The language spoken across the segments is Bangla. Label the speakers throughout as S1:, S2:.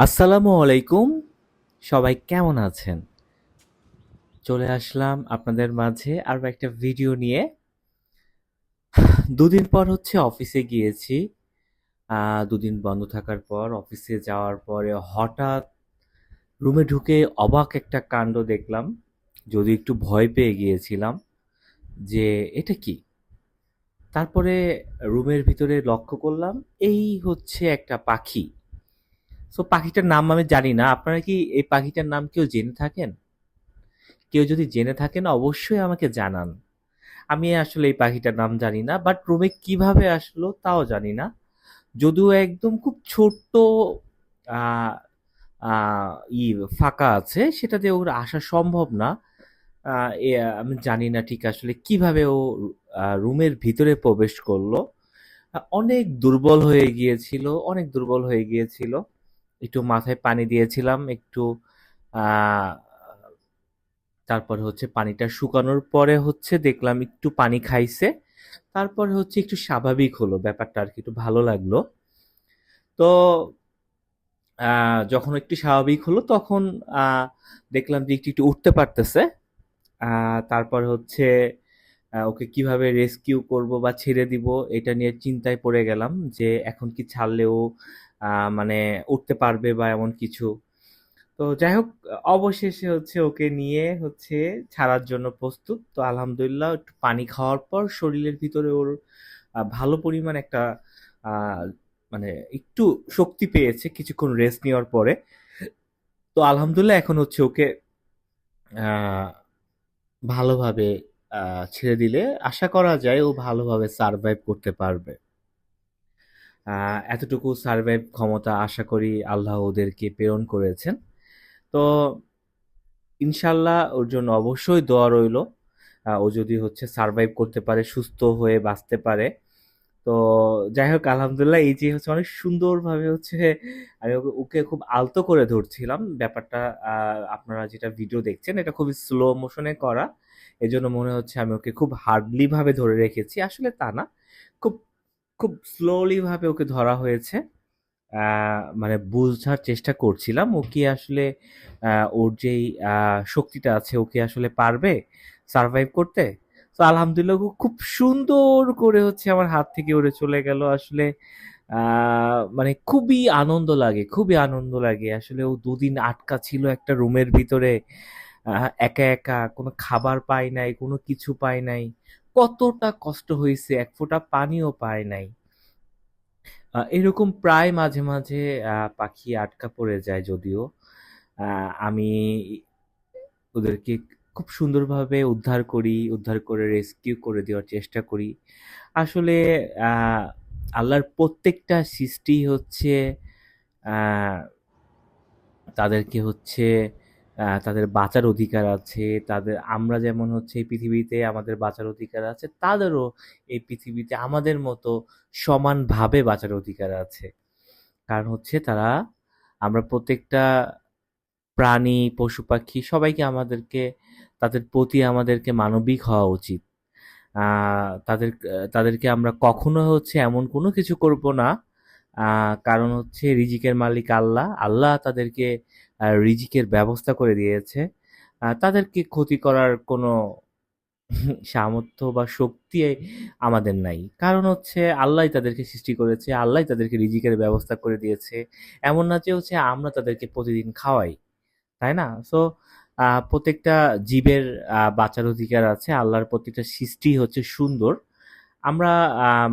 S1: আসসালামু আলাইকুম। সবাই কেমন আছেন? চলে আসলাম আপনাদের মাঝে আরও একটা ভিডিও নিয়ে। দুদিন পর হচ্ছে অফিসে গিয়েছি। দুদিন বন্ধ থাকার পর অফিসে যাওয়ার পরে হঠাৎ রুমে ঢুকে অবাক একটা কাণ্ড দেখলাম। যদি একটু ভয় পেয়ে গিয়েছিলাম যে এটা কি? তারপরে রুমের ভিতরে লক্ষ্য করলাম, এই হচ্ছে একটা পাখি। সো পাখিটার নাম আমি জানি না। আপনারা কি এই পাখিটার নাম কেউ জেনে থাকেন? কেউ যদি জেনে থাকেন, অবশ্যই আমাকে জানান। আমি আসলে এই পাখিটার নাম জানি না বাট রুমে কীভাবে আসলো তাও জানি না। যদিও একদম খুব ছোট্ট ই ফাঁকা আছে, সেটা সেটাতে ওর আসা সম্ভব না। আমি জানি না ঠিক আসলে কীভাবে ও রুমের ভিতরে প্রবেশ করল। অনেক দুর্বল হয়ে গিয়েছিল, অনেক দুর্বল হয়ে গিয়েছিল। একটু মাথায় পানি দিয়েছিলাম, একটু তারপরে হচ্ছে পানিটা শুকানোর পরে হচ্ছে দেখলাম একটু পানি খাইছে, তারপরে হচ্ছে একটু স্বাভাবিক হলো, ব্যাপারটা আর কি একটু ভালো লাগল। তো যখন একটু স্বাভাবিক হলো তখন দেখলাম যে একটু একটু উঠতে পারতেছে তারপর হচ্ছে ওকে কীভাবে রেস্কিউ করব বা ছেড়ে দিব, এটা নিয়ে চিন্তায় পড়ে গেলাম যে এখন কি ছাড়লেও মানে উঠতে পারবে বা এমন কিছু। তো যাই হোক, অবশেষে হচ্ছে ওকে নিয়ে হচ্ছে ছাড়ার জন্য প্রস্তুত। তো আলহামদুলিল্লাহ একটু পানি খাওয়ার পর শরীরের ভিতরে ওর ভালো পরিমাণ একটা মানে একটু শক্তি পেয়েছে, কিছুক্ষণ রেস্ট নেওয়ার পরে। তো আলহামদুলিল্লাহ এখন হচ্ছে ওকে ভালোভাবে ছেড়ে দিলে আশা করা যায় ও ভালোভাবে সারভাইভ করতে পারবে। এতটুকু সারভাইভ ক্ষমতা আশা করি আল্লাহ ওদেরকে প্রেরণ করেছেন। তো ইনশাল্লাহ ওর জন্য অবশ্যই দোয়া রইল। ও যদি হচ্ছে সারভাইভ করতে পারে, সুস্থ হয়ে বাঁচতে পারে তো যাই হোক আলহামদুলিল্লাহ এই যে হচ্ছে অনেক সুন্দরভাবে হচ্ছে আমি ওকে খুব আলতো করে ধরছিলাম। ব্যাপারটা আপনারা যেটা ভিডিও দেখছেন, এটা খুবই স্লো মোশনে করা। এজন্য মনে হচ্ছে আমি ওকে খুব হার্ডলি ভাবে ধরে রেখেছি। আসলে তা না, খুব খুব স্লোলি ভাবে ওকে ধরা হয়েছে। মানে বোঝার চেষ্টা করছিলাম, ও কি আসলে ওর যেই শক্তিটা আছে, ও কি আসলে পারবে সার্ভাইভ করতে? তো আলহামদুলিল্লাহ খুব সুন্দর করে হচ্ছে আমার হাত থেকে উড়ে চলে গেল। আসলে মানে খুবই আনন্দ লাগে, খুবই আনন্দ লাগে। আসলে ও দুদিন আটকা ছিল একটা রুমের ভিতরে। একা একা, কোনো খাবার পায় নাই, কোনো কিছু পায় নাই। কতটা কষ্ট হয়েছে, এক ফোঁটা পানিও পায় নাই। এরকম প্রায় মাঝে মাঝে পাখি আটকা পড়ে যায় যদিও। আমি ওদেরকে খুব সুন্দরভাবে উদ্ধার করি, উদ্ধার করে রেস্কিউ করে দেওয়ার চেষ্টা করি। আসলে আল্লাহর প্রত্যেকটা সৃষ্টি হচ্ছে তাদেরকে হচ্ছে তাদের বাঁচার অধিকার আছে। তাদের, আমরা যেমন হচ্ছে এই পৃথিবীতে আমাদের বাঁচার অধিকার আছে, তাদেরও এই পৃথিবীতে আমাদের মতো সমানভাবে বাঁচার অধিকার আছে। কারণ হচ্ছে তারা, আমরা প্রত্যেকটা প্রাণী, পশু পাখি সবাইকে আমাদেরকে, তাদের প্রতি আমাদেরকে মানবিক হওয়া উচিত। তাদের, তাদেরকে আমরা কখনো হচ্ছে এমন কোনো কিছু করব না। কারণ হচ্ছে রিজিকের মালিক আল্লাহ। আল্লাহ তাদেরকে রিজিকের ব্যবস্থা করে দিয়েছে। তাদেরকে ক্ষতি করার কোনো সামর্থ্য বা শক্তি আমাদের নাই। কারণ হচ্ছে আল্লাহই তাদেরকে সৃষ্টি করেছে, আল্লাহ তাদেরকে রিজিকের ব্যবস্থা করে দিয়েছে। এমন না যে হচ্ছে আমরা তাদেরকে প্রতিদিন খাওয়াই। তাই না? সো প্রত্যেকটা জীবের বাঁচার অধিকার আছে, আল্লাহর প্রত্যেকটা সৃষ্টি হচ্ছে সুন্দর। আমরা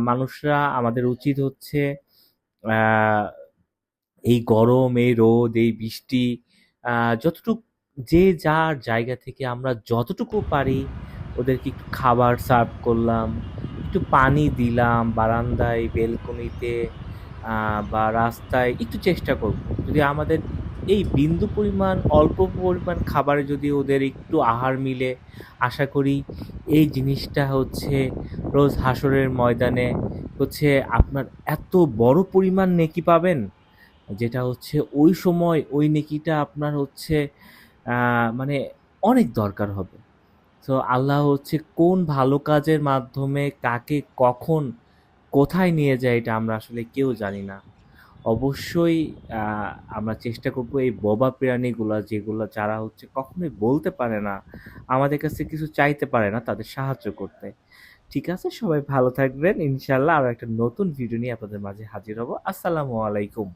S1: মানুষরা, আমাদের উচিত হচ্ছে এই গরম, এই রোদ, এই বৃষ্টি যতটুকু, যে যার জায়গা থেকে আমরা যতটুকু পারি, ওদেরকে একটু খাবার সার্ভ করলাম, একটু পানি দিলাম, বারান্দায়, বেলকনিতে বা রাস্তায়, একটু চেষ্টা করব। যদি আমাদের এই বিন্দু পরিমাণ, অল্প পরিমাণ খাবারে যদি ওদের একটু আহার মিলে, আশা করি এই জিনিসটা হচ্ছে রোজ হাসরের ময়দানে হচ্ছে আপনার এত বড় পরিমাণ নেকি পাবেন, যেটা হচ্ছে ওই সময় ওই নেকিটা আপনার হচ্ছে মানে অনেক দরকার হবে। তো আল্লাহ হচ্ছে কোন ভালো কাজের মাধ্যমে কাকে কখন কোথায় নিয়ে যায় এটা আমরা আসলে কেউ জানি না। অবশ্যই আমরা চেষ্টা করব এই বোবা প্রাণীগুলা যেগুলো যারা হচ্ছে কখনোই বলতে পারে না, আমাদের কাছে কিছু চাইতে পারে না তাদের সাহায্য করতে। ঠিক আছে? সবাই ভালো থাকবেন। ইনশাল্লাহ আরও একটা নতুন ভিডিও নিয়ে আপনাদের মাঝে হাজির হব। আসসালামু আলাইকুম।